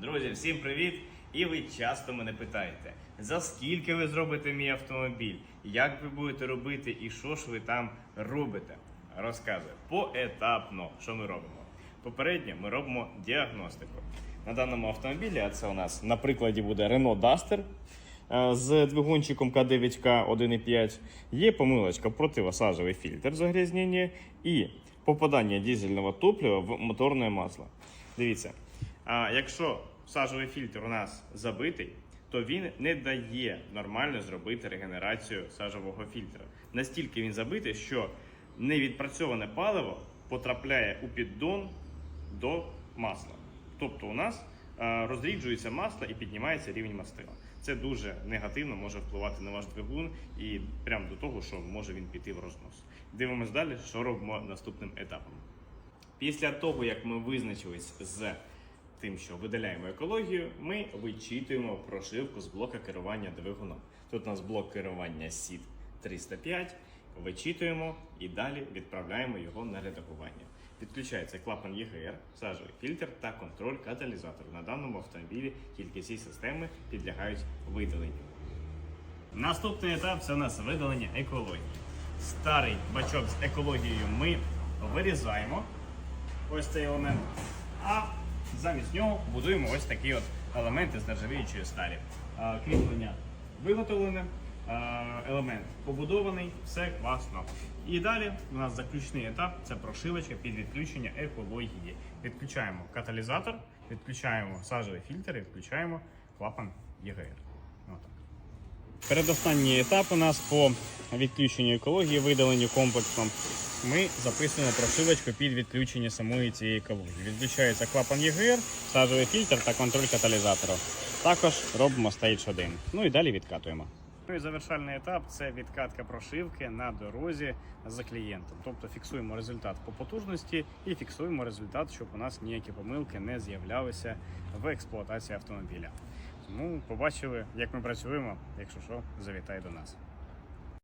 Друзі, всім привіт! І ви часто мене питаєте, за скільки ви зробите мій автомобіль, як ви будете робити і що ж ви там робите? Розказую поетапно, що ми робимо. Попередньо ми робимо діагностику. На даному автомобілі, а це у нас на прикладі буде Renault Duster е, з двигунчиком К9К 1.5, є помилочка противосажовий фільтр загрязнення і попадання дизельного топлива в моторне масло. Дивіться, а якщо сажовий фільтр у нас забитий, то він не дає нормально зробити регенерацію сажового фільтра. Настільки він забитий, що невідпрацьоване паливо потрапляє у піддон до масла. Тобто у нас е, розріджується масло і піднімається рівень мастила. Це дуже негативно може впливати на ваш двигун і прямо до того, що може він піти в рознос. Дивимось далі, що робимо наступним етапом. Після того, як ми визначились з тим, що видаляємо екологію, ми вичитуємо прошивку з блока керування двигуном. Тут у нас блок керування SID 305, вичитуємо і далі відправляємо його на редагування. Підключається клапан ЄГР, сажовий фільтр та контроль каталізатору. На даному автомобілі тільки ці системи підлягають видаленню. Наступний етап це у нас видалення екології. Старий бачок з екологією ми вирізаємо ось цей елемент, а замість нього будуємо ось такі от елементи з нержавіючої сталі. Кріплення виготовлене, елемент побудований, все класно. І далі у нас заключний етап це прошивочка під відключення екології. Відключаємо каталізатор, відключаємо сажовий фільтр і відключаємо клапан ЄГР. Передостанній етап у нас по відключенню екології, видаленню комплексом. Ми записуємо прошивочку під відключення самої цієї екології. Відключається клапан ЄГР, сажовий фільтр та контроль каталізатора. Також робимо стейдж 1. Ну і далі відкатуємо. Ну і завершальний етап це відкатка прошивки на дорозі за клієнтом. Тобто фіксуємо результат по потужності і фіксуємо результат, щоб у нас ніякі помилки не з'являлися в експлуатації автомобіля. Тому побачили, як ми працюємо. Якщо що, завітай до нас.